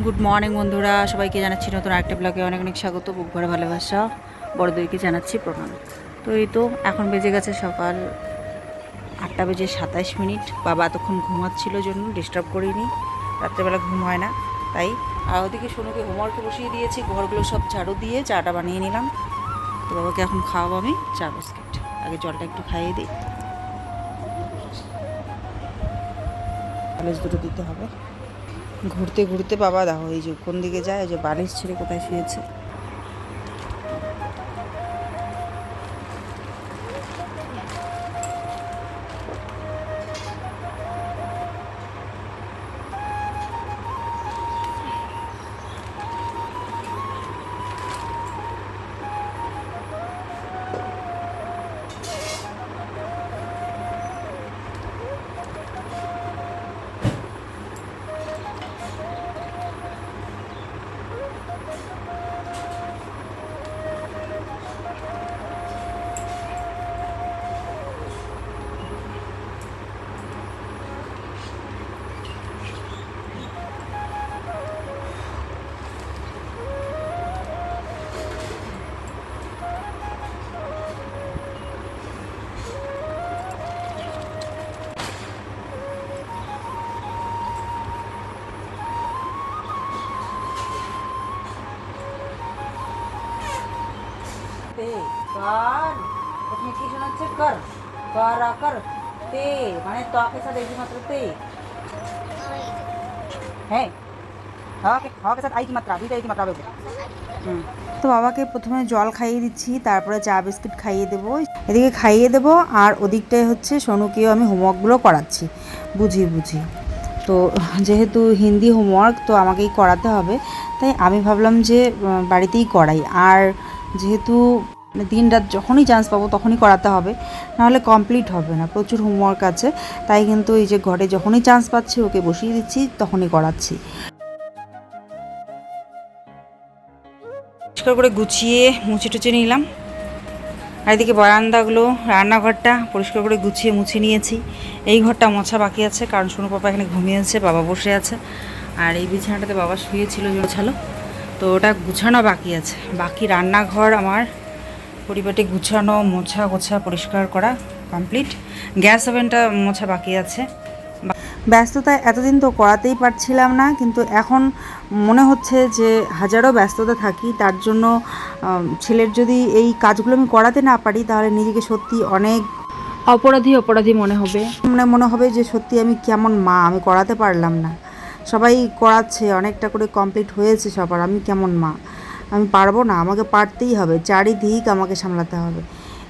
Good morning বন্ধুরা। সবাইকে জানাচ্ছি নতুন আরেকটা ব্লগে অনেক অনেক স্বাগত, বুক ভরা ভালোবাসা। বড়দেরকে জানাচ্ছি প্রণাম। তো এই তো, এখন বেজে গেছে সকাল আটটা বেজে সাতাইশ মিনিট। বাবা এতক্ষণ ঘুমাচ্ছিল জন্য ডিস্টার্ব করিনি। রাত্রেবেলা ঘুম হয় না, তাই। আর ওদিকে সোনুকে হোমওয়ার্কে বসিয়ে দিয়েছি, ঘরগুলো সব ঝাড়ু দিয়ে চাটা বানিয়ে নিলাম। তো বাবাকে এখন খাওয়াবো আমি চা, বিস্কিট। আগে জলটা একটু খাইয়ে দিই। কলেজ দুটো দিতে হবে। ঘুরতে ঘুরতে বাবা দেখো এই যে কোন দিকে যায় যে বালিশ ছেড়ে কোথায় শুয়েছে? কর। ওখানে কি শোনাচ্ছে? কর। কর কর। তে মানে তকে সাথে এই মাত্র তে। হ্যাঁ। তো বাবাকে প্রথমে জল খাইয়ে দিচ্ছি, তারপরে চা, বিস্কিট খাইয়ে দেবো। এদিকে খাইয়ে দেবো, আর ওদিকটায় হচ্ছে সোনুকেও আমি হোমওয়ার্কগুলো করাচ্ছি। বুঝি বুঝি তো যেহেতু হিন্দি হোমওয়ার্ক, তো আমাকেই করাতে হবে। তাই আমি ভাবলাম যে বাড়িতেই করাই। আর যেহেতু মানে দিন রাত যখনই চান্স পাবো তখনই করাতে হবে। নাহলে কমপ্লিট হবে না, প্রচুর হোমওয়ার্ক আছে। তাই কিন্তু এই যে ঘরে যখনই চান্স পাচ্ছি ওকে বসিয়ে দিচ্ছি, তখনই করাচ্ছি। পরিষ্কার করে গুছিয়ে মুছে টুচে নিলাম। আর এদিকে বারান্দাগুলো, রান্নাঘরটা পরিষ্কার করে গুছিয়ে মুছে নিয়েছি। এই ঘরটা মোছা বাকি আছে, কারণ সোনু পাপা এখানে ঘুমিয়েছে বাবা বসে আছে। আর এই বিছানাটাতে বাবা শুয়েছিল গোছালো তো ওটা গুছানো বাকি আছে। বাকি রান্নাঘর আমার পরিবারটি গুছানো, মোছা গোছা, পরিষ্কার করা কমপ্লিট গ্যাস ওভেনটা মোছা বাকি আছে। ব্যস্ততা এতদিন তো করাতেই পারছিলাম না, কিন্তু এখন মনে হচ্ছে যে হাজারো ব্যস্ততা থাকি, তার জন্য ছেলের যদি এই কাজগুলো আমি করাতে না পারি, তাহলে নিজেকে সত্যি অনেক অপরাধী অপরাধী মনে হবে। মানে মনে হবে যে সত্যি আমি কেমন মা, আমি করাতে পারলাম না। সবাই করাচ্ছে, অনেকটা করে কমপ্লিট হয়েছে সবার, আমি কেমন মা? আমি পারব না, আমাকে পারতেই হবে। চারিদিক আমাকে সামলাতে হবে।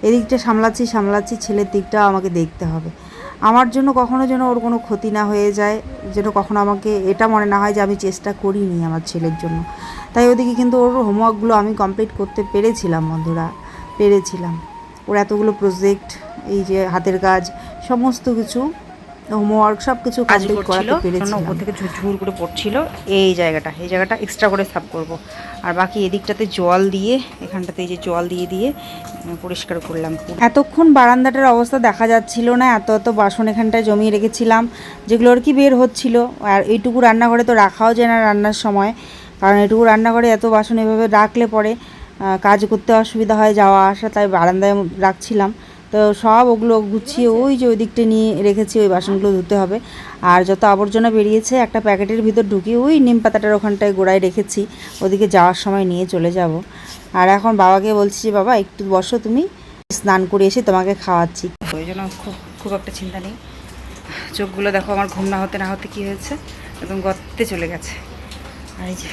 এদিকটা সামলাচ্ছি সামলাচ্ছি, ছেলের দিকটাও আমাকে দেখতে হবে। আমার জন্য কখনো যেন ওর কোনো ক্ষতি না হয়ে যায়, যেন কখনো আমাকে এটা মনে না হয় যে আমি চেষ্টা করিনি আমার ছেলের জন্য। তাই ওদিকে কিন্তু ওর হোমওয়ার্কগুলো আমি কমপ্লিট করতে পেরেছিলাম বন্ধুরা, পেরেছিলাম। ওর এতগুলো প্রজেক্ট এই যে হাতের কাজ, সমস্ত কিছু হোমওয়ার্ক সব কিছু কমপ্লিট করাতে পেরেছিলাম উপর থেকে ঝুরঝুর করে পড়ছিল। এই জায়গাটা এই জায়গাটা এক্সট্রা করে সাফ করব। আর বাকি এদিকটাতে জল দিয়ে এখানটাতে এই যে জল দিয়ে দিয়ে পরিষ্কার করলাম এতক্ষণ বারান্দাটার অবস্থা দেখা যাচ্ছিল না এত এত বাসন এখানটায় জমিয়ে রেখেছিলাম যেগুলো আর কি বের হচ্ছিল। আর এইটুকু রান্নাঘরে তো রাখাও যায় না রান্নার সময় কারণ এটুকু রান্নাঘরে এত বাসন এভাবে রাখলে পরে কাজ করতে অসুবিধা হয় যাওয়া আসা তাই বারান্দায় রাখছিলাম। তো সব ওগুলো গুছিয়ে ওই যে ওই দিকটা নিয়ে রেখেছি, ওই বাসনগুলো ধুতে হবে। আর যত আবর্জনা বেরিয়েছে, একটা প্যাকেটের ভিতর ঢুকিয়ে ওই নিম পাতাটার ওখানটায় গোড়ায় রেখেছি। ওদিকে যাওয়ার সময় নিয়ে চলে যাব। আর এখন বাবাকে বলছি যে, বাবা, একটু বসো তুমি, স্নান করে এসে তোমাকে খাওয়াচ্ছি। ওই জন্য খুব খুব একটা চিন্তা নেই। চোখগুলো দেখো, আমার ঘুম না হতে না হতে কী হয়েছে? একদম গর্তে চলে গেছে। আর এই যে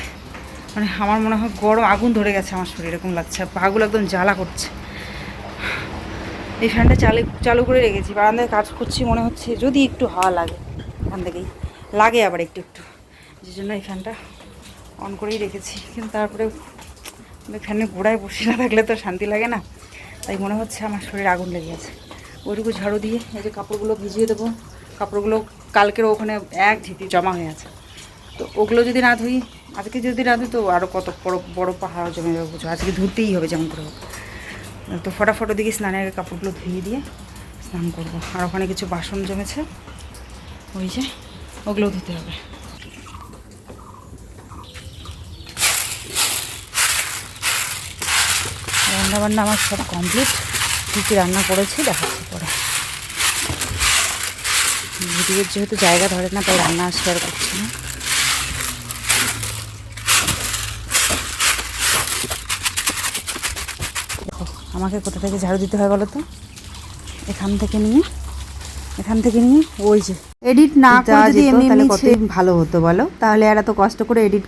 মানে আমার মনে হয় গরম আগুন ধরে গেছে আমার শরীর, এরকম লাগছে। পাগুলো একদম জ্বালা করছে। এই ফ্যানটা চালু চালু করে রেখেছি, বারান্দায় কাজ করছি মনে হচ্ছে যদি একটু হাওয়া লাগে, এখান থেকেই। লাগে আবার একটু একটু। যে জন্য এই ফ্যানটা অন করেই রেখেছি। কিন্তু তারপরে ফ্যানের গোড়ায় বসে না থাকলে তো শান্তি লাগে না। তাই মনে হচ্ছে আমার শরীরে আগুন লেগে আছে। ওইটুকু ঝাড়ু দিয়ে এই যে কাপড়গুলো ভিজিয়ে দেবো, কাপড়গুলো কালকের ওখানে এক ঝিটি জমা হয়ে আছে। তো ওগুলো যদি না ধুই, আজকে যদি না ধুই তো আরও কত বড় বড় পাহাড় জমে যাবে বুঝো। আজকে ধুতেই হবে যেমন করে হোক। তো ফটাফটো দিকে স্নানের আগে কাপড়গুলো ধুয়ে দিয়ে স্নান করব। আর ওখানে কিছু বাসন জমেছে। ওই যে, ওগুলো ধুতে হবে। রান্না বান্না আমার সব কমপ্লিট। কী কী রান্না করেছি দেখাচ্ছি পরে। ভিডিওর যেহেতু জায়গা ধরে না, তাই রান্না শেয়ার করছি না। আমাকে কোথা থেকে ঝাড়ু দিতে হয় বলো তো? এখান থেকে নিয়ে এখান থেকে নিয়ে ওই যে। এডিট না করে যদি এমনি এমনি কতই ভালো হতো বলো? তাহলে আর এত কষ্ট করে এডিট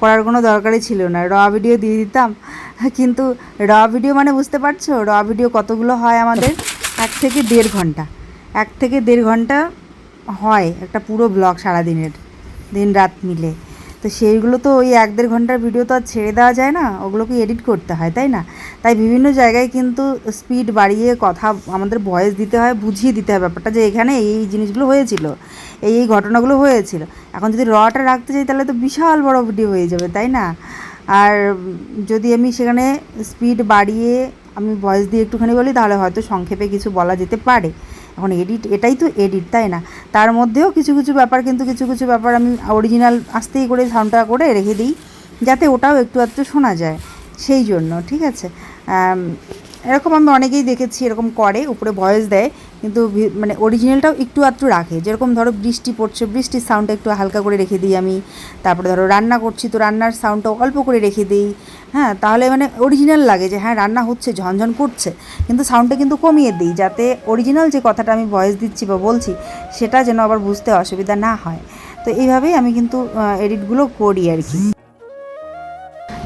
করার কোনো দরকারই ছিল না। র ভিডিও দিয়ে দিতাম। কিন্তু র ভিডিও মানে বুঝতে পারছ? র ভিডিও কতগুলো হয় আমাদের? এক থেকে দেড় ঘণ্টা। এক থেকে দেড় ঘণ্টা হয় একটা পুরো ব্লগ সারাদিনের দিন রাত মিলে। তো সেইগুলো তো ওই এক দেড় ঘণ্টার ভিডিও তো আর ছেড়ে দেওয়া যায় না ওগুলোকে এডিট করতে হয়, তাই না? তাই বিভিন্ন জায়গায় কিন্তু স্পিড বাড়িয়ে কথা, আমাদের ভয়েস দিতে হয়, বুঝিয়ে দিতে হয় ব্যাপারটা যে এখানে এই এই জিনিসগুলো হয়েছিল, এই এই ঘটনাগুলো হয়েছিল। এখন যদি রটা রাখতে চাই তাহলে তো বিশাল বড় ভিডিও হয়ে যাবে, তাই না? আর যদি আমি সেখানে স্পিড বাড়িয়ে আমি ভয়েস দিয়ে একটুখানি বলি তাহলে হয়তো সংক্ষেপে কিছু বলা যেতে পারে। এখন এডিট এটাই তো এডিট তাই না? তার মধ্যেও কিছু কিছু ব্যাপার কিন্তু কিছু কিছু ব্যাপার আমি অরিজিনাল আসতেই করে সাউন্ডটা করে রেখে দিই, যাতে ওটাও একটু একটু শোনা যায়, সেই জন্য, ঠিক আছে? এরকম আমি অনেকেই দেখেছি, এরকম করে, উপরে ভয়েস দেয় কিন্তু মানে অরিজিনালটাও একটু আধটু রাখে। যেরকম ধরো বৃষ্টি পড়ছে, বৃষ্টির সাউন্ডটা একটু হালকা করে রেখে দিই আমি। তারপরে ধরো রান্না করছি, তো রান্নার সাউন্ডটা অল্প করে রেখে দিই। হ্যাঁ তাহলে মানে অরিজিনাল লাগে যে হ্যাঁ রান্না হচ্ছে, ঝনঝন করছে। কিন্তু সাউন্ডটা কিন্তু কমিয়ে দিই, যাতে অরিজিনাল যে কথাটা আমি ভয়েস দিচ্ছি বা বলছি, সেটা যেন আবার বুঝতে অসুবিধা না হয়। তো এইভাবেই আমি কিন্তু এডিটগুলো করি আর কি।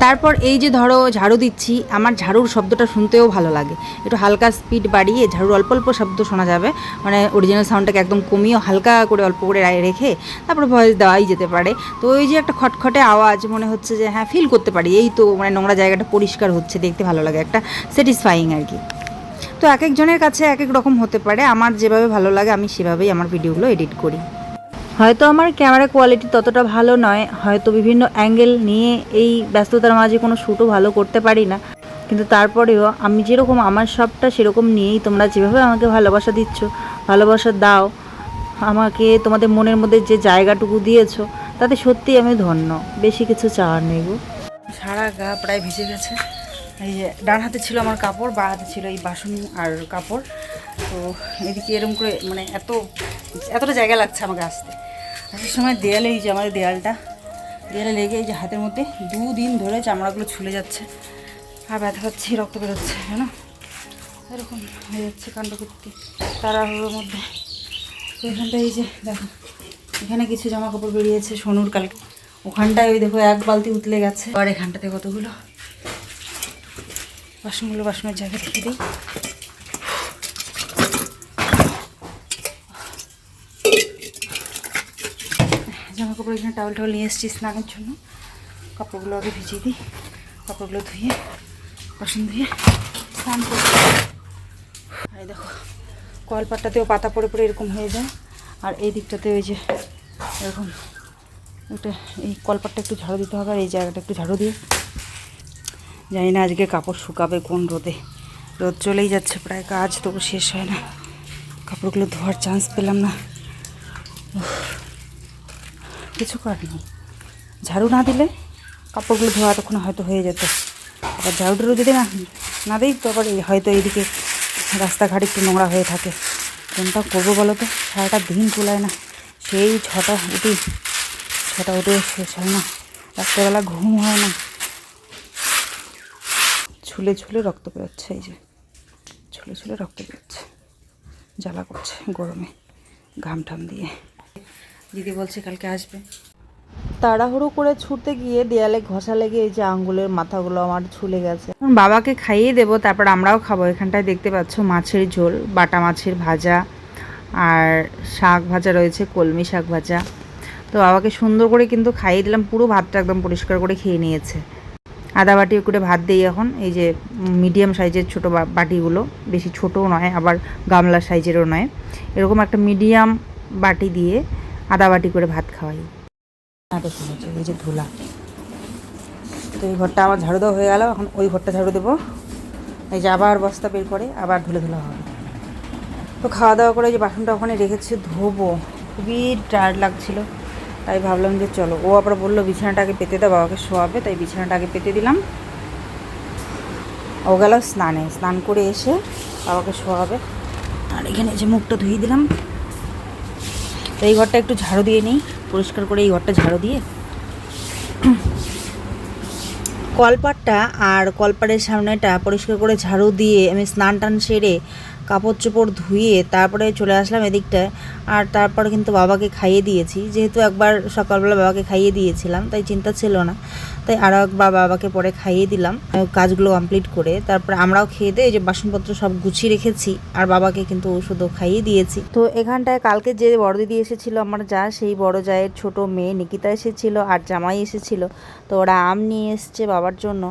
তারপর এই যে ধরো ঝাড়ু দিচ্ছি, আমার ঝাড়ুর শব্দটা শুনতেও ভালো লাগে। একটু হালকা স্পিড বাড়িয়ে ঝাড়ুর অল্প অল্প শব্দ শোনা যাবে। মানে অরিজিনাল সাউন্ডটাকে একদম কমিয়ে হালকা করে অল্প করে রেখে তারপরে ভয়েস দেওয়াই যেতে পারে। তো ওই যে একটা খটখটে আওয়াজ মনে হচ্ছে যে হ্যাঁ ফিল করতে পারি। এই তো মানে নোংরা জায়গাটা পরিষ্কার হচ্ছে, দেখতে ভালো লাগে। একটা স্যাটিসফাইং আর কি। তো এক একজনের কাছে এক এক রকম হতে পারে। আমার যেভাবে ভালো লাগে, আমি সেভাবেই আমার ভিডিওগুলো এডিট করি। হয়তো আমার ক্যামেরা কোয়ালিটি ততটা ভালো নয়, হয়তো বিভিন্ন অ্যাঙ্গেল নিয়ে এই ব্যস্ততার মাঝে কোনো শ্যুটও ভালো করতে পারি না। কিন্তু তারপরেও আমি যেরকম আমার সবটা সেরকম নিয়েই তোমরা যেভাবে আমাকে ভালোবাসা দিচ্ছ, ভালোবাসা দাও, আমাকে তোমাদের মনের মধ্যে যে জায়গাটুকু দিয়েছ, তাতে সত্যি আমি ধন্য। বেশি কিছু চাওয়ার নেই গো। সারা গা প্রায় ভিজে গেছে। এই যে ডান হাতে ছিল আমার কাপড়, বা হাতে ছিল এই বাসন আর কাপড়। তো এদিকে এরকম করে মানে এত, এতটা জায়গা লাগছে আমাকে আসতে। আসার সময় দেয়ালে এই যে আমাদের দেয়ালটা, দেয়ালে লেগে এই যে হাতের মধ্যে দুদিন ধরে চামড়াগুলো ছুলে যাচ্ছে। আর ব্যথা হচ্ছে, রক্ত বেরোচ্ছে জানো? এরকম হয়ে যাচ্ছে কাণ্ড করতে। তাড়াহুড়োর মধ্যে। তো এই যে দেখো, এখানে কিছু জামা কাপড় বেরিয়েছে সোনুর কালকে। ওখানটায় ওই দেখো এক বালতি উতলে গেছে। আর এখানটাতে কতগুলো? বাসনগুলো বাসনের জায়গা রেখে দিই। জামা কাপড় এখানে টাওয়াল টাওয়াল নিয়ে এসেছি স্নানের জন্য। কাপড়গুলো আগে ভিজিয়ে দিই, কাপড়গুলো ধুয়ে, বাসন ধুয়ে স্নান করব আর দেখো, কলপাটটাতেও পাতা পড়ে পড়ে এরকম হয়ে যায়। আর এই দিকটাতে ওই যে এরকম, এটা এই কলপাটটা একটু ঝাড়ু দিতে হবে আর এই জায়গাটা একটু ঝাড়ু দিয়ে জানি না আজকে কাপড় শুকাবে কোন রোদে। রোদ চলেই যাচ্ছে প্রায়, কাজ তবু শেষ হয় না। কাপড়গুলো ধোয়ার চান্স পেলাম না। কিছু করার নেই। ঝাড়ু না দিলে কাপড়গুলো ধোয়া তখন হয়তো হয়ে যেত। আবার ঝাড়ু টাড়ু যদি না না দিই তো আবার হয়তো এইদিকে রাস্তাঘাট একটু নোংরা হয়ে থাকে। কোনটা করব বলো তো? সারাটা দিন কুলায় না। সেই ছটা উঠি, ছটা উঠে শেষ হয় না। রাত্রেবেলা ঘুম হয় না। ছুলে ছুলে রক্ত বেরোচ্ছে, এই যে। ছুলে ছুলে রক্ত বেরোচ্ছে। জ্বালা করছে গরমে ঘাম ঠাম দিয়ে। দিদি বলছে কালকে আসবে। তাড়াহুড়ো করে ছুটতে গিয়ে দেয়ালে ঘষা লেগে এই যে আঙ্গুলের মাথাগুলো আমার ছুলে গেছে। বাবাকে খাইয়ে দেবো, তারপর আমরাও খাব। এখানটায় দেখতে পাচ্ছ মাছের ঝোল, বাটা মাছের ভাজা আর শাক ভাজা রয়েছে, কলমি শাক ভাজা। তো বাবাকে সুন্দর করে কিন্তু খাইয়ে দিলাম, পুরো ভাতটা একদম পরিষ্কার করে খেয়ে নিয়েছে। আদা বাটি করে ভাত দিই এখন। এই যে মিডিয়াম সাইজের ছোটো বাটিগুলো, বেশি ছোটও নয়, আবার গামলা সাইজেরও নয়। এরকম একটা মিডিয়াম বাটি দিয়ে আদা বাটি করে ভাত খাওয়াই। এই যে ধুলা। তো এই ঘরটা আমার ঝাড়ু দেওয়া হয়ে গেল, এখন ওই ঘরটা ঝাড়ু দেবো। এই যে আবার বস্তা বের করে আবার ধুলে ধুলা হবে। তো খাওয়া দাওয়া করে যে বাসনটা ওখানে রেখেছি, ধোবো। খুবই টায়ার্ড লাগছিল। তাই ভাবলাম যে চলো, ও আবার বলল বিছানাটা আগে পেতে দাও, বাবাকে শোয়াবে, তাই বিছানাটা আগে পেতে দিলাম। ও গেল স্নানে, স্নান করে এসে বাবাকে শোয়াবে। আর এখানে যে মুখটা ধুয়ে দিলাম। এই ঘরটা একটু ঝাড়ু দিয়ে নিই, পরিষ্কার করে এই ঘরটা ঝাড়ু দিয়ে। কলপাটটা আর কলপাটের সামনেটা পরিষ্কার করে ঝাড়ু দিয়ে আমি স্নান টান সেরে কাপড় চোপড় ধুয়ে তারপরে চলে আসলাম এদিকটায়। আর তারপরে কিন্তু বাবাকে খাইয়ে দিয়েছি। যেহেতু একবার সকালবেলা বাবাকে খাইয়ে দিয়েছিলাম, তাই চিন্তা ছিল না। তাই আরও একবার বাবাকে পরে খাইয়ে দিলাম কাজগুলো কমপ্লিট করে। তারপরে আমরাও খেয়ে দিয়ে যে বাসনপত্র সব গুছিয়ে রেখেছি, আর বাবাকে কিন্তু ওষুধও খাইয়ে দিয়েছি। তো এখানটায় কালকে যে বড় দিদি এসেছিল, আমার যা, সেই বড় জায়ের ছোট মেয়ে নিকিতা এসেছিল, আর জামাই এসেছিল। তো ওরা আম নিয়ে এসছে বাবার জন্য।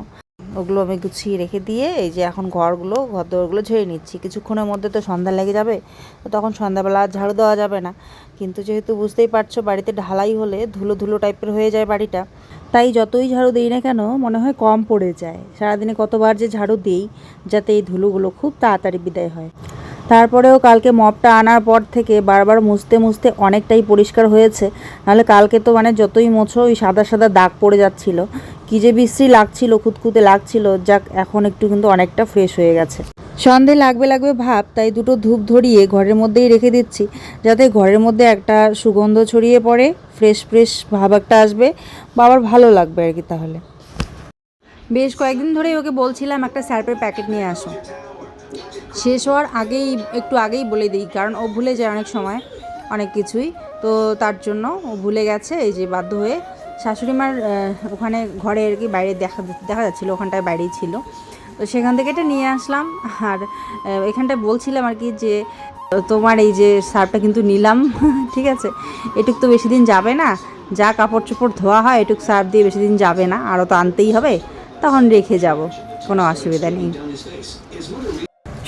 ওগুলো আমি গুছিয়ে রেখে দিয়ে এই যে এখন ঘরগুলো ঘর দোরগুলো ঝেড়ে নিচ্ছি। কিছুক্ষণের মধ্যে তো সন্ধ্যা লেগে যাবে, তো তখন সন্ধ্যাবেলা আর ঝাড়ু দেওয়া যাবে না। কিন্তু যেহেতু বুঝতেই পারছ বাড়িতে ঢালাই হলে ধুলো ধুলো টাইপের হয়ে যায় বাড়িটা, তাই যতই ঝাড়ু দিই না কেন মনে হয় কম পড়ে যায়। সারাদিনে কতবার যে ঝাড়ু দিই, যাতে এই ধুলোগুলো খুব তাড়াতাড়ি বিদায় হয়। তারপরেও কালকে মপটা আনার পর থেকে বারবার মুছতে মুছতে অনেকটাই পরিষ্কার হয়েছে। নাহলে কালকে তো মানে যতই মোছো, ওই সাদা সাদা দাগ পড়ে যাচ্ছিল। কী যে বিশ্রী লাগছিল, খুঁতখুঁতে লাগছিল, যাক, এখন একটু কিন্তু অনেকটা ফ্রেশ হয়ে গেছে। সন্ধে লাগবে লাগবে ভাব, তাই দুটো ধূপ ধরিয়ে ঘরের মধ্যেই রেখে দিচ্ছি, যাতে ঘরের মধ্যে একটা সুগন্ধ ছড়িয়ে পড়ে ফ্রেশ ফ্রেশ ভাব একটা আসবে বাবার ভালো লাগবে আর কি তাহলে। বেশ কয়েকদিন ধরেই ওকে বলছিলাম একটা স্যার্পের প্যাকেট নিয়ে আসো। শেষ হওয়ার আগেই, একটু আগেই বলে দিই, কারণ ও ভুলে যায় অনেক সময়, অনেক কিছুই, তো তার জন্য ও ভুলে গেছে, এই যে বাধ্য হয়ে শাশুড়ি মার ওখানে ঘরে আর কি বাইরে দেখা দেখা যাচ্ছিল, ওখানটায় বাইরেই ছিল। তো সেখান থেকে এটা নিয়ে আসলাম। আর এখানটায় বলছিলাম আর কি যে, তোমার এই যে সার্ফটা কিন্তু নিলাম, ঠিক আছে? এটুক তো বেশি দিন যাবে না। যা কাপড় চোপড় ধোয়া হয়, এটুক সার্ফ দিয়ে বেশি দিন যাবে না। আরও তো আনতেই হবে, তখন রেখে যাব, কোনো অসুবিধা নেই।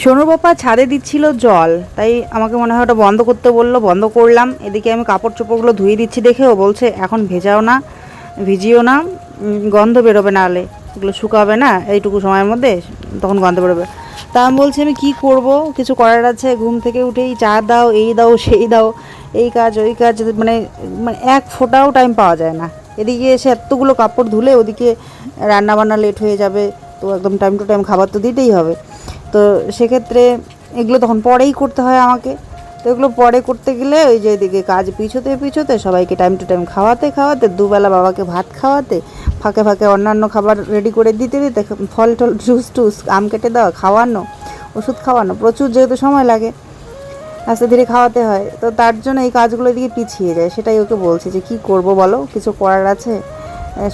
সোনুর বাপ্পা ছাদে দিচ্ছিল জল, তাই আমাকে মনে হয় ওটা বন্ধ করতে বলল। বন্ধ করলাম, এদিকে আমি কাপড় চোপড়গুলো ধুয়ে দিচ্ছি দেখে, ও বলছে, এখন ভেজাও না। ভিজিও না গন্ধ বেরোবে না হলে এগুলো শুকাবে না, এইটুকু সময়ের মধ্যে তখন গন্ধ বেরোবে। তা আমি বলছি, আমি কী করব? কিছু করার আছে? ঘুম থেকে উঠেই চা দাও, এই দাও, সেই দাও, এই কাজ, ওই কাজ মানে মানে এক ফোঁটাও টাইম পাওয়া যায় না। এদিকে এসে এতগুলো কাপড় ধুলে ওদিকে রান্নাবান্না লেট হয়ে যাবে, তো একদম টাইম টু টাইম খাবার তো দিতেই হবে। তো সেক্ষেত্রে এগুলো তখন পরেই করতে হয় আমাকে। তো এগুলো পরে করতে গেলে ওই যে এদিকে কাজ পিছোতে পিছোতে সবাইকে টাইম টু টাইম খাওয়াতে খাওয়াতে, দুবেলা বাবাকে ভাত খাওয়াতে, ফাঁকে ফাঁকে অন্যান্য খাবার রেডি করে দিতে দিতে ফল টল জুস টুস, আম কেটে দেওয়া, খাওয়ানো, ওষুধ খাওয়ানো, প্রচুর যেহেতু সময় লাগে, আস্তে ধীরে খাওয়াতে হয়। তো তার জন্য এই কাজগুলো এদিকে পিছিয়ে যায়, সেটাই ওকে বলছি যে কি করব বলো, কিছু করার আছে?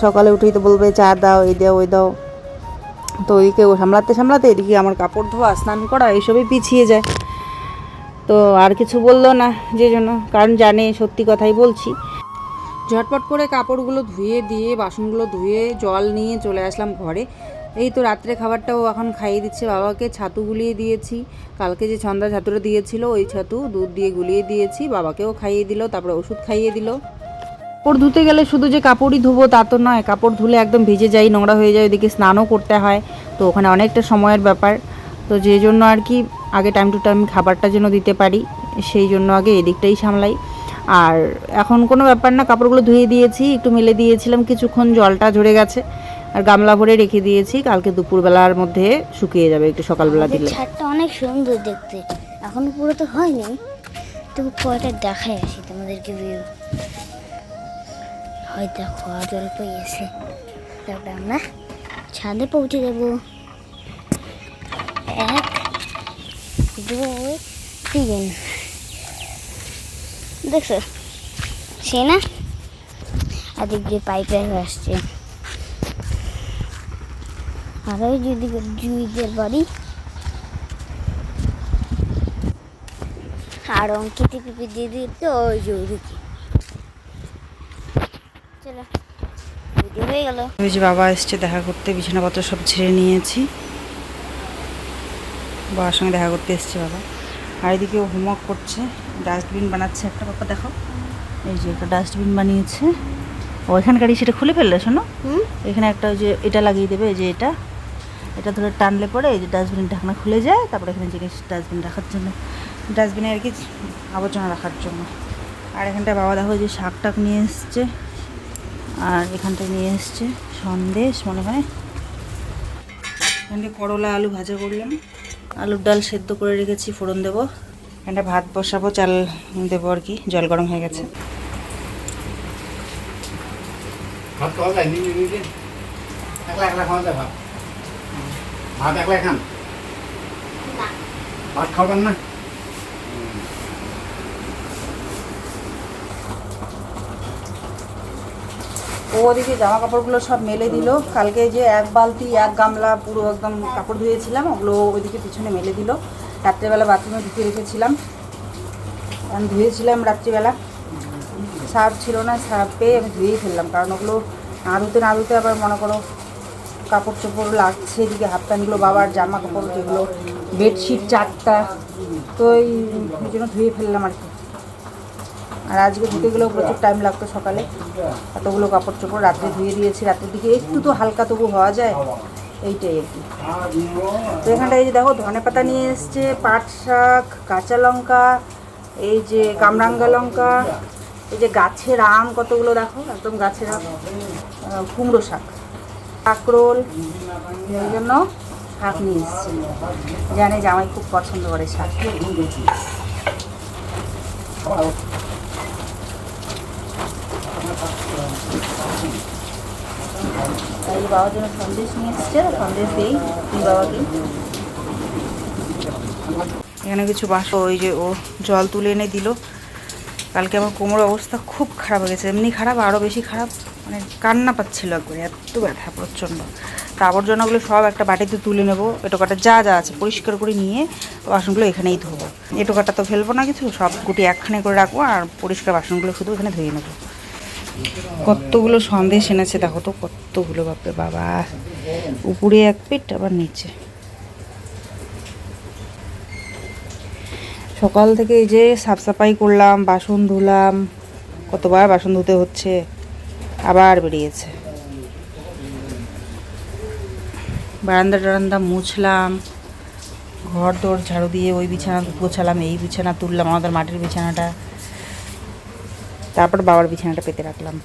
সকালে উঠেই তো বলবে, চা দাও, এই দাও, ওই দাও। তো ওইদিকে ও সামলাতে সামলাতে এদিকে আমার কাপড় ধোয়া, স্নান করা, এইসবই পিছিয়ে যায়। তো আর কিছু বলল না, যে জন্য। কারণ জানে, সত্যি কথাই বলছি। ঝটপট করে কাপড়গুলো ধুয়ে দিয়ে, বাসনগুলো ধুয়ে, জল নিয়ে চলে আসলাম ঘরে। এই তো রাত্রে খাবারটাও এখন খাইয়ে দিচ্ছে বাবাকে। ছাতু গুলিয়ে দিয়েছি। কালকে যে ছন্দা ছাতুটা দিয়েছিল, ওই ছাতু দুধ দিয়ে গুলিয়ে দিয়েছি। বাবাকেও খাইয়ে দিল, তারপরে ওষুধ খাইয়ে দিল। কাপড় ধুতে গেলে শুধু যে কাপড়ই ধুবো তা তো নয়, কাপড় ধুলে একদম ভিজে যায় নোংরা হয়ে যায়, ওইদিকে স্নানও করতে হয়। তো ওখানে অনেকটা সময়ের ব্যাপার। তো যে জন্য আর কি আগে টাইম টু টাইম খাবারটা যেন দিতে পারি সেই জন্য আগে এদিকটাই সামলাই। আর এখন কোনো ব্যাপার না কাপড়গুলো ধুয়ে দিয়েছি একটু মেলে দিয়েছিলাম কিছুক্ষণ জলটা ঝরে গেছে। আর গামলা ভরে রেখে দিয়েছি কালকে দুপুরবেলার মধ্যে শুকিয়ে যাবে একটু সকালবেলা দিলে। ছাদটা অনেক সুন্দর দেখতে। এখন পুরো তো হয়নি। তবু কয়টা দেখাই আসি তোমাদেরকে ভিউ হয় দেখো আর অল্প এসে তারপরে আমরা ছাদে পৌঁছে যাব। দুই তিন দেখছ সে না এদিক দিয়ে পাইপে আসছে আর ওই যদি জুইদের বাড়ি আর অঙ্কিতে পিপি দিয়ে দিতে ওই যে ওইদিকে চলো ভিডিও হয়ে গেল বাবা এসছে, দেখা করতে, বিছানাপত্র সব ছেড়ে নিয়েছি। বাবার সঙ্গে দেখা করতে এসছে বাবা। আর এদিকে ও হোমওয়ার্ক করছে ডাস্টবিন বানাচ্ছে একটা বাবা দেখো। এই যে একটা ডাস্টবিন বানিয়েছে। ও এখানকারই সেটা খুলে ফেললে শোনো। এখানে একটা ওই যে এটা লাগিয়ে দেবে এই যে এটা। এটা ধরে টানলে পরে এই যে ডাস্টবিন ঢাকনা খুলে যায় তারপরে এখানে জিনিস ডাস্টবিন রাখার জন্য। ডাস্টবিনে আর কি আবর্জনা রাখার জন্য। আর এখানটায় বাবা দেখো যে শাক টাক নিয়ে এসছে। আর এখানটায় নিয়ে এসছে সন্দেশ মনে হয়। এখানে করলা আলু ভাজা করলাম। আলুর ডাল সেদ্ধ করে রেখেছি ফোড়ন দেবো। এটা ভাত বসাবো চাল দেবো আর কি জল গরম হয়ে গেছে। ভাত খাওয়া একলা খান? ভাত না? ওদিকে জামা কাপড়গুলো সব মেলে দিল। কালকে যে এক বালতি, এক গামলা পুরো একদম কাপড় ধুয়েছিলাম, ওগুলো ওইদিকে পিছনে মেলে দিল। রাত্রেবেলা বাথরুমে ঢুকে রেখেছিলাম। আমি ধুয়েছিলাম রাত্রিবেলা। সার্ফ ছিল না, সার্ফ পেয়ে আমি ধুয়েই ফেললাম, কারণ ওগুলো ধুতে, না ধুতে আবার মনে করো কাপড় চোপড় লাগছে, এদিকে হাফ প্যান্টগুলো বাবার জামা কাপড় যেগুলো বেডশিট চারটা, তো এই জন্য ধুয়ে ফেললাম আর কি। আর আজকে ধুতে গেলেও প্রচুর টাইম লাগতো সকালে। এতগুলো কাপড় চোপড় রাত্রে ধুয়ে দিয়েছি। রাতের দিকে একটু তো হালকা তবু হওয়া যায়, এইটাই আর কি। তো এখানটা এই যে দেখো, ধনে পাতা নিয়ে এসছে, পাট শাক, কাঁচা লঙ্কা, এই যে কামরাঙ্গা লঙ্কা, এই যে গাছের আম কতগুলো দেখো, একদম গাছের আম কুমড়ো শাক কাঁকরোল এই জন্য শাক নিয়ে এসছি। জানে জামাই খুব পছন্দ করে শাক। বাবার জন্য সন্দেশ নিয়ে এসছে সন্দেশ দিই তুই বাবাকে। এখানে কিছু বাস ওই যে ও জল তুলে এনে দিল। কালকে আমার কোমর অবস্থা খুব খারাপ হয়ে গেছে, এমনি খারাপ আরও বেশি খারাপ মানে কান্না পাচ্ছিল একবারে, এত ব্যথা প্রচণ্ড। তা আবর্জনাগুলো সব একটা বাটিতে তুলে নেব, এটোকাটা যা যা আছে পরিষ্কার করে নিয়ে বাসনগুলো এখানেই ধোবো। এটোকাটা তো ফেলব না কিছু, সব গুটি একখানে করে রাখব আর পরিষ্কার বাসনগুলো শুধু এখানে ধুয়ে নেব। কতগুলো সন্দেশ এনেছে দেখো তো, কতগুলো, বাপরে বাবা। উপরে এক পিঠ, আবার নিচে। সকাল থেকে এই যে সাফ সাফাই করলাম, বাসন ধুলাম, কতবার বাসন ধুতে হচ্ছে, আবার বেরিয়েছে। বারান্দা টারান্দা মুছলাম, ঘর দোর ঝাড়ু দিয়ে ওই বিছানা গোছালাম এই বিছানা তুললাম, আমাদের মাটির বিছানাটা। তারপর বাবার বিছানাটা পেতে রাখলাম।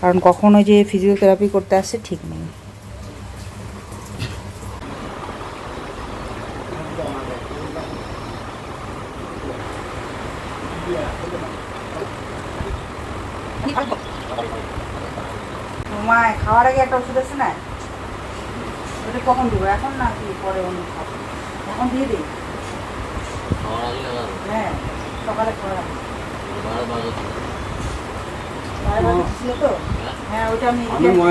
কারণ কখন ওই যে ফিজিওথেরাপি করতে আসছে ঠিক নেই। মায় খাওয়ার আগে একটা ওষুধ আছে না? ওটা কখন দেবো? এখন না কি পরে অন্য খাব? এখন দিয়ে দিই হ্যাঁ সকালে খাওয়া বাইরে বাইরে ছিল তো হ্যাঁ আমি আমি ওটা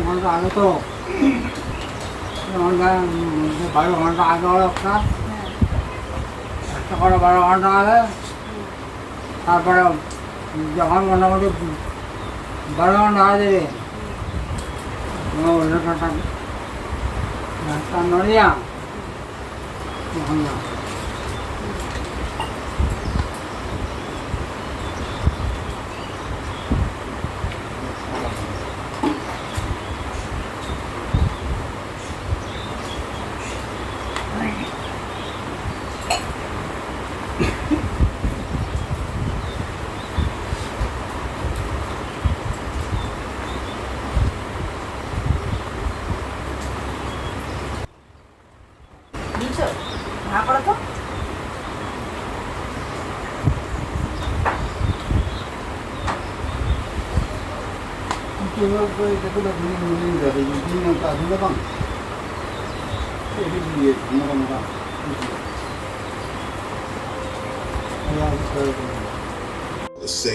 ঘণ্টা আগে তো বারো ঘণ্টা আগে হলো একটা একটা করে বারো ঘণ্টা আগে তারপরে যখন মোটামুটি বারো ঘণ্টা আগে দেবে রাস্তা নড়িয়া তখন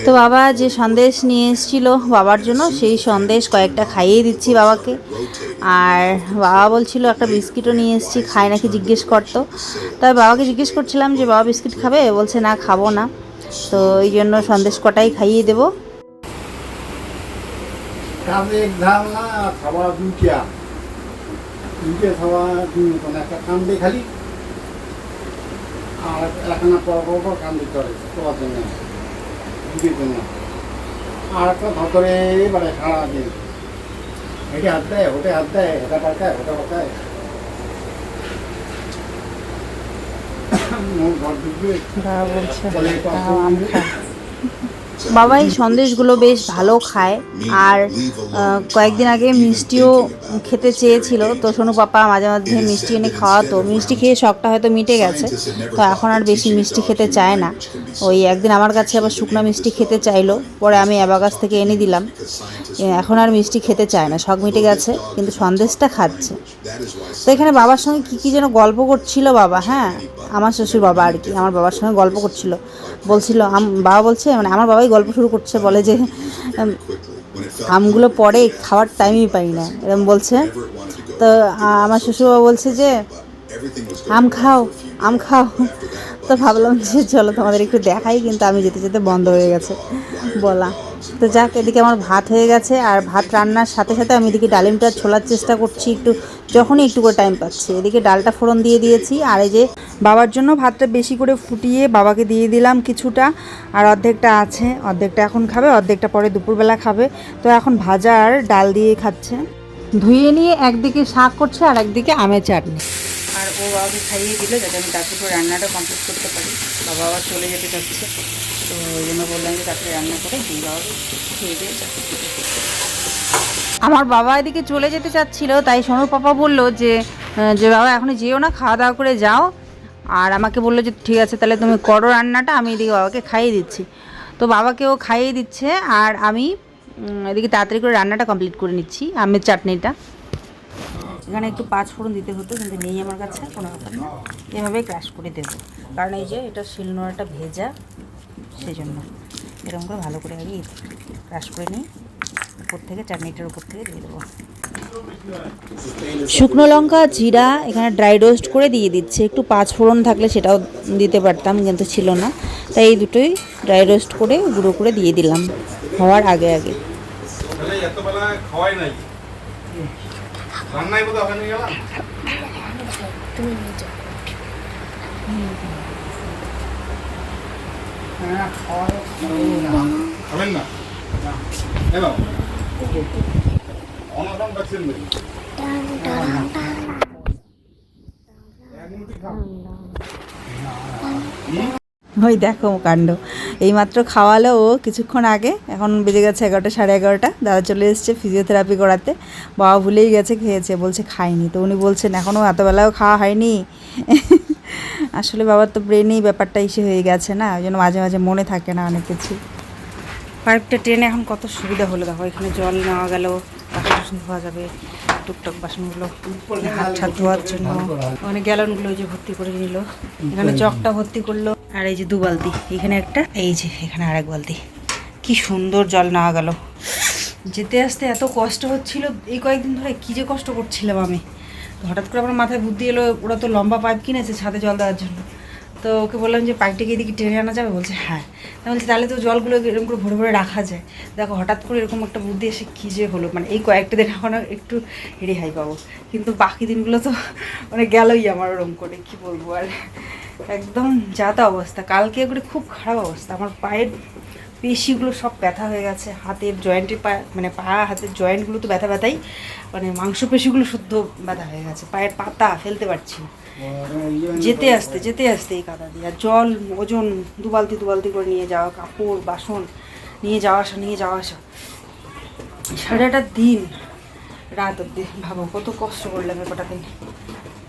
তো বাবা যে সন্দেশ নিয়ে এসেছিল বাবার জন্য, সেই সন্দেশ কয়েকটা খাইয়ে দিচ্ছি বাবাকে। আর বাবা বলছিল, একটা বিস্কিটও নিয়ে এসেছি, খায় নাকি জিজ্ঞেস করতো। তাই বাবাকে জিজ্ঞেস করছিলাম যে, বাবা বিস্কিট খাবে? বলছে, না, খাব না। তো এই জন্য সন্দেশ কটাই খাইয়ে দেবো। কাজে ধান না খাবার দুইটা। দুইটা খাবার দুই মতন একটা কান দিয়ে খালি আর এলাকানা পর পর পর কান দিতে হবে খাওয়ার জন্য দুটির জন্য। আর একটা ধরে মানে সারা দিন এটি হাত দেয় ওটে হাত দেয় হেঁটা হেঁটা মোট ঘর ঢুকবে বাবা বলছে বলে "দাও, আম খা বাবা এই সন্দেশগুলো বেশ ভালো খায়। আর কয়েকদিন আগে মিষ্টিও খেতে চেয়েছিল। তো সোনু পাপা মাঝে মাঝে মিষ্টি এনে খাওয়াতো। মিষ্টি খেয়ে শখটা হয়তো মিটে গেছে। তো এখন আর বেশি মিষ্টি খেতে চায় না। ওই একদিন আমার কাছে আবার শুকনো মিষ্টি খেতে চাইলো। পরে আমি অ্যাবাগাস থেকে এনে দিলাম। এখন আর মিষ্টি খেতে চায় না। শখ মিটে গেছে, কিন্তু সন্দেশটা খাচ্ছে। তো এখানে বাবার সঙ্গে কী কী যেন গল্প করছিল বাবা হ্যাঁ? আমার শ্বশুর বাবা আর কি। আমার বাবার সঙ্গে গল্প করছিল। বলছিল, আম- বাবা বলছে মানে আমার বাবাই গল্প শুরু করছে, বলে যে আমগুলো পরে খাওয়ার টাইমই পাই না। এরকম বলছে। তো আমার শ্বশুরবাবা বলছে যে, আম খাও আম খাও। তো ভাবলাম যে, চলো তোমাদের একটু দেখাই। কিন্তু আমি যেতে যেতে বন্ধ হয়ে গেছে, বলা। তো যাক, এদিকে আমার ভাত হয়ে গেছে আর ভাত রান্নার সাথে সাথে আমি এদিকে ডালিমটা ছোলার চেষ্টা করছি একটু, যখনই একটু করে টাইম পাচ্ছি। এদিকে ডালটা ফোড়ন দিয়ে দিয়েছি আর এই যে বাবার জন্য ভাতটা বেশি করে ফুটিয়ে বাবাকে দিয়ে দিলাম কিছুটা আর অর্ধেকটা আছে, অর্ধেকটা এখন খাবে, অর্ধেকটা পরে দুপুরবেলা খাবে। তো এখন ভাজা আর ডাল দিয়ে খাচ্ছে। ধুয়ে নিয়ে একদিকে শাক করছে আর একদিকে আমের চাটনি। আর ও বাবাকে খাইয়ে দিল যাতে আমি তারপর রান্নাটা কমপ্লিট করতে পারি। বাবা আবার চলে যেতে চাচ্ছে। তো ওই জন্য বললাম যে তারপরে রান্না করে দিই বাবাকে খেয়ে দিয়ে। আমার বাবা এদিকে চলে যেতে চাচ্ছিল তাই সোনুর পাপা বলল যে যে বাবা এখন যেও না খাওয়া দাওয়া করে যাও। আর আমাকে বলল যে ঠিক আছে তাহলে তুমি করো রান্নাটা আমি এদিকে বাবাকে খাইয়ে দিচ্ছি। তো বাবাকেও খাইয়ে দিচ্ছে আর আমি এদিকে তাড়াতাড়ি করে রান্নাটা কমপ্লিট করে নিচ্ছি আমের চাটনিটা। এখানে একটু পাঁচ ফোড়ন দিতে হতো কিন্তু নেই আমার কাছে কোনো ব্যাপার না। এভাবে ক্রাশ করে দেবো। কারণ এই যে এটা শিলনোড়াটা ভেজা সেই জন্য। এরকম করে ভালো করে আগে ক্রাশ করে নিই উপর থেকে চাটনিটার উপর থেকে দিয়ে দেবো। শুকনো লঙ্কা জিরা এখানে ড্রাই রোস্ট করে দিয়ে দিচ্ছে। একটু পাঁচ ফোড়ন থাকলে সেটাও দিতে পারতাম কিন্তু ছিল না। তাই এই দুটোই ড্রাই রোস্ট করে গুঁড়ো করে দিয়ে দিলাম হওয়ার আগে আগে বেলা খাওয়াই নাই রান্নাই বোধহয় ওখানে গেলাম তুমি নিয়ে যাও ওই দেখো কাণ্ড। এইমাত্র খাওয়ালো ও কিছুক্ষণ আগে, এখন বেজে গেছে এগারোটা, সাড়ে এগারোটা। দাদা চলে এসেছে ফিজিওথেরাপি করাতে। বাবা ভুলেই গেছে, খেয়েছে, বলছে খায়নি তো উনি বলছেন এখনও এতবেলাও খাওয়া হয়নি। আসলে বাবার তো ব্রেনেই ব্যাপারটা ইসে হয়ে গেছে না, ওই জন্য মাঝে মাঝে মনে থাকে না অনেক কিছু। পাইপটা ট্রেনে এখন কত সুবিধা হলো দেখো, এখানে জল নেওয়া গেল, বাসন টাসন ধোয়া যাবে, টুকটাক বাসনগুলো হাত ছাত ধোয়ার জন্য। ওখানে গ্যালনগুলো যে ভর্তি করে নিল, এখানে জগটা ভর্তি করল। আর এই যে দু বালতি, এখানে একটা, এই যে এখানে আরেক বালতি। কি সুন্দর জল নেওয়া গেল। যেতে আসতে এত কষ্ট হচ্ছিল, এই কয়েকদিন ধরে কী যে কষ্ট করছিলাম আমি। হঠাৎ করে আমার মাথায় বুদ্ধি এলো, ওরা তো লম্বা পাইপ কিনেছে ছাদে জল দেওয়ার জন্য। তো ওকে বললাম যে, পাইপটিকে এদিকে টেনে আনা যাবে? বলছে হ্যাঁ। আমি বলছি, তাহলে তো জলগুলো এরকম করে ভরে ভরে রাখা যায়। দেখো, হঠাৎ করে এরকম একটা বুদ্ধি এসে কী যে হলো মানে এই কয়েকটা দিন এখন একটু রেহাই পাবো। কিন্তু বাকি দিনগুলো তো মানে গেলই আমার ওরকম করে, কী বলব আর। একদম যা তা অবস্থা। কালকে করে খুব খারাপ অবস্থা। আমার পায়ের পেশিগুলো সব ব্যথা হয়ে গেছে। হাতের জয়েন্টের পা মানে পা, হাতের জয়েন্টগুলো তো ব্যথা ব্যথাই। মানে মাংসপেশিগুলো শুদ্ধ ব্যথা হয়ে গেছে। পায়ের পাতা ফেলতে পারছি না। যেতে আসতে যেতে আসতে এই কাদা দিয়ে। আর জল, ওজন দু বালতি দু বালতি করে নিয়ে যাওয়া, কাপড়, বাসন নিয়ে যাওয়া আসা, নিয়ে যাওয়া আসা। সারাটা দিন রাত অব্দি ভাবো কত কষ্ট করলাম কটা দিন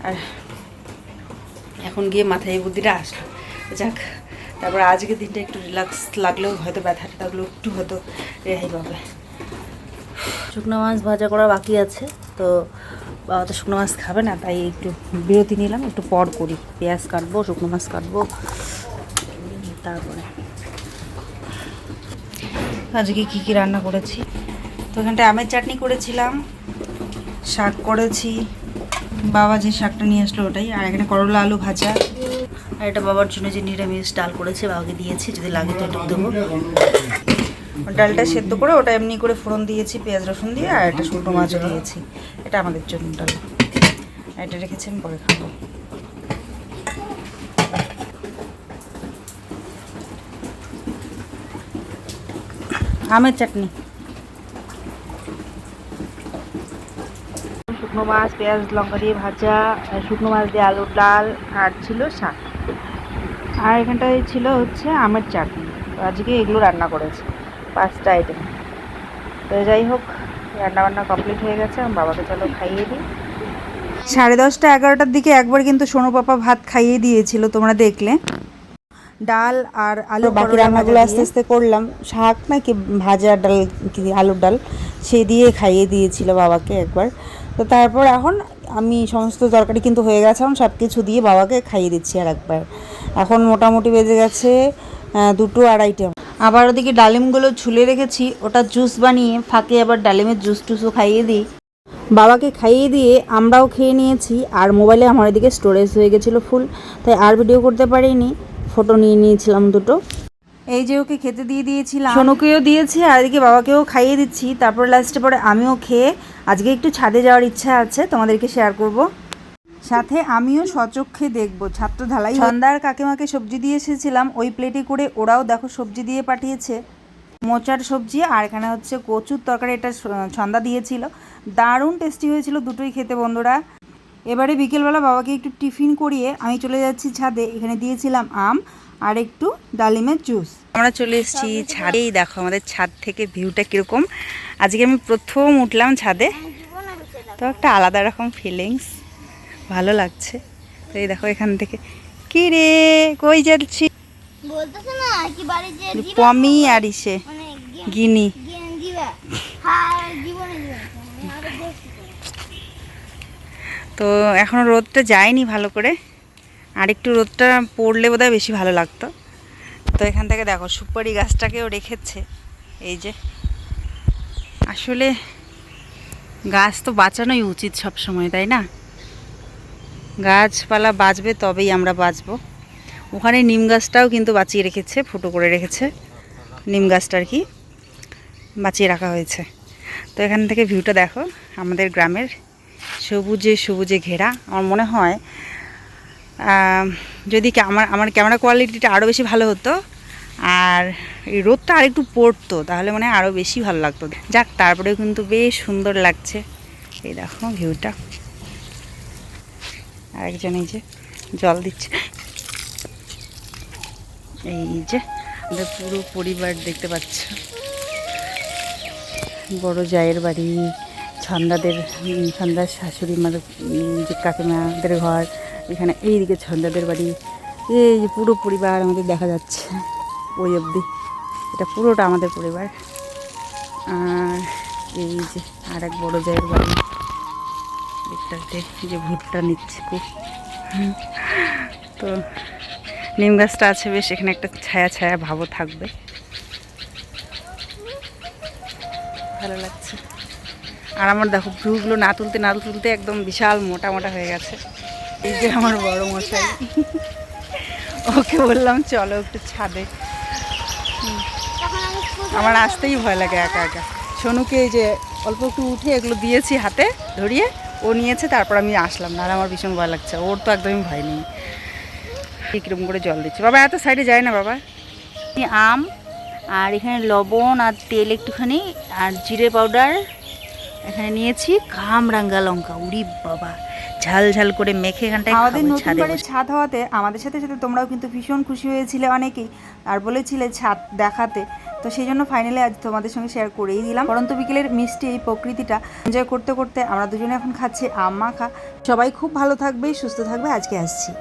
আর এখন গিয়ে মাথায় বুদ্ধিটা আসলো। যাক, তারপর আজকের দিনটা একটু রিল্যাক্স লাগলেও হয়তো ব্যথা ট্যাথাগুলো একটু হয়তো রেহাই পাবে। শুকনো মাছ ভাজা করা বাকি আছে, তো বাবা তো শুকনো মাছ খাবে না, তাই একটু বিরতি নিলাম, একটু পর করি। পেঁয়াজ কাটবো, শুকনো মাছ কাটবো, তারপরে। আজকে কী কী রান্না করেছি? তো এখানটায় আমের চাটনি করেছিলাম, শাক করেছি বাবা যে শাকটা নিয়ে আসলো ওটাই, আর এখানে করলা, আলু ভাজা। আর এটা বাবার জন্য যে নিরামিষ ডাল করেছে, বাবাকে দিয়েছি, যদি লাগে তো একটু দেবো। ডালটা সেদ্ধ করে ওটা এমনি করে ফোড়ন দিয়েছি, পেঁয়াজ রসুন দিয়ে, আর একটা শুকনো মাছও দিয়েছি। এটা আমাদের জন্য ডাল। এটা রেখেছি আমি পরে খাব। আমের চাটনি। শুকনো মাছ পেঁয়াজ লঙ্কা দিয়ে ভাজা আর শুকনো মাছ দিয়ে আলুর ডাল আর ছিল শাক। আর এখানটায় ছিল হচ্ছে আমের চাটনি। তো আজকে এগুলো রান্না করেছে পাঁচটা আইটেম তো যাই হোক রান্না বান্না কমপ্লিট হয়ে গেছে আমি বাবাকে চলো খাইয়ে দিই। সাড়ে দশটা এগারোটার দিকে একবার কিন্তু সোনু পাপা ভাত খাইয়ে দিয়েছিল তোমরা দেখলে। ডাল আর আলু বাকি রান্নাগুলো আস্তে আস্তে করলাম। শাক নাকি ভাজা ডাল কি আলুর ডাল সে দিয়ে খাইয়ে দিয়েছিল বাবাকে একবার। তো তারপর এখন আমি সমস্ত তরকারি কিন্তু হয়ে গেছে, এখন সব কিছু দিয়ে বাবাকে খাইয়ে দিচ্ছি আর একবার। এখন মোটামুটি বেজে গেছে দুটো আড়াইটে আবার ওদিকে ডালিমগুলো ঝুলে রেখেছি, ওটা জুস বানিয়ে ফাঁকে আবার ডালিমের জুস টুসও খাইয়ে দিই। বাবাকে খাইয়ে দিয়ে আমরাও খেয়ে নিয়েছি, আর মোবাইলে আমার এদিকে স্টোরেজ হয়ে গেছিল ফুল, তাই আর ভিডিও করতে পারিনি, ফটো নিয়ে নিয়েছিলাম দুটো। এই যে ওকে খেতে দিয়ে দিয়েছিলাম। সোনুকেও দিয়েছি আর এদিকে বাবাকেও খাইয়ে দিচ্ছি। তারপর লাস্টে পরে আমিও খেয়ে আজকে একটু ছাদে যাওয়ার ইচ্ছা আছে তোমাদেরকে শেয়ার করব। সাথে আমিও সচক্ষে দেখব। ছাত্র ঢালাই সন্ধ্যার কাকিমাকে সবজি দিয়ে এসেছিলাম। ওই প্লেটে করে ওরাও দেখো সবজি দিয়ে পাঠিয়েছে। মোচার সবজি আর এখানে হচ্ছে কচুর তরকারি এটা ছন্দা দিয়েছিল। দারুণ টেস্টি হয়েছিল দুটোই খেতে বন্ধুরা। এবারে বিকেলবেলা বাবাকে একটু টিফিন করিয়ে আমি চলে যাচ্ছি ছাদে। এখানে দিয়েছিলাম আম আর একটু ডালিমের জুস। আমরা চলে এসেছি ছাদেই দেখো আমাদের ছাদ থেকে ভিউটা কীরকম। আজকে আমি প্রথম উঠলাম ছাদে। তো একটা আলাদা রকম ফিলিংস ভালো লাগছে। তো এই দেখো এখান থেকে। কি রে? কই যাচ্ছি? বলতেছে না কি বাড়ি যে দিবা পমি আর ইসে। মানে গিনি। হ্যাঁ তো এখনও রোদটা যায়নি ভালো করে। আর একটু রোদটা পড়লে বোধহয় বেশি ভালো লাগতো। তো এখান থেকে দেখো, সুপারি গাছটাকেও রেখেছে। এই যে। আসলে গাছ তো বাঁচানোই উচিত সব সময় তাই না? গাছপালা বাঁচবে তবেই আমরা বাঁচবো। ওখানে নিম গাছটাও কিন্তু বাঁচিয়ে রেখেছে, ফুটো করে রেখেছে। নিম গাছটা আর কি বাঁচিয়ে রাখা হয়েছে। তো এখান থেকে ভিউটা দেখো, আমাদের গ্রামের সবুজে সবুজে ঘেরা। আমার মনে হয় যদি আমার আমার ক্যামেরা কোয়ালিটিটা আরও বেশি ভালো হতো, আর এই রোদটা আরেকটু পড়তো, তাহলে মানে আরও বেশি ভালো লাগতো। যাক, তারপরেও কিন্তু বেশ সুন্দর লাগছে। এই দেখো ভিউটা। আরেকজন এই যে জল দিচ্ছে। এই যে আমাদের পুরো পরিবার দেখতে পাচ্ছ। বড় জায়ের বাড়ি, ছন্দাদের ছন্দার শাশুড়ি মার যে কাকিমাদের ঘর এখানে এইদিকে ছন্দাদের বাড়ি। এই যে পুরো পরিবার আমাদের দেখা যাচ্ছে ওই অবধি। এটা পুরোটা আমাদের পরিবার। আর এই যে আর এক বড় জায়ের বাড়ি। দেখতে যে ভুট্টা নিচ্ছে খুব। তো নিম গাছটা আছে বেশ, এখানে একটা ছায়া ছায়া ভাবও থাকবে। ভালো লাগছে। আর আমার দেখো ভ্রুগুলো না তুলতে না তুলতে একদম বিশাল মোটা মোটা হয়ে গেছে। এই যে আমার বড় মশাই। ওকে বললাম, চলো একটু ছাদে। আমার আসতেই ভয় লাগে একা একা। সোনুকে এই যে অল্প একটু উঠে এগুলো দিয়েছি হাতে ধরিয়ে, ও নিয়েছে, তারপর আমি আসলাম। না আর আমার ভীষণ ভয় লাগছে, ওর তো একদমই ভয় নেই। কীরকম করে জল দিচ্ছে। বাবা, এত সাইডে যায় না বাবা। আম, আর এখানে লবণ আর তেল একটুখানি, আর জিরে পাউডার এখানে নিয়েছি। কামরাঙ্গা লঙ্কা, উড়ি বাবা। ঝাল ঝাল করে মেখে এখানটায় আমাদের নতুন বাড়ির ছাদ হওয়াতে আমাদের সাথে সাথে তোমরাও কিন্তু ভীষণ খুশি হয়েছিলে অনেকেই আর বলেছিলে ছাদ দেখাতে। তো সেই জন্য ফাইনালি আজ তোমাদের সঙ্গে শেয়ার করেই দিলাম। পরন্ত বিকেলের মিষ্টি এই প্রকৃতিটা এনজয় করতে করতে আমরা দুজনে এখন খাচ্ছি আম মাখা। সবাই খুব ভালো থাকবে সুস্থ থাকবে আজকে আসছি।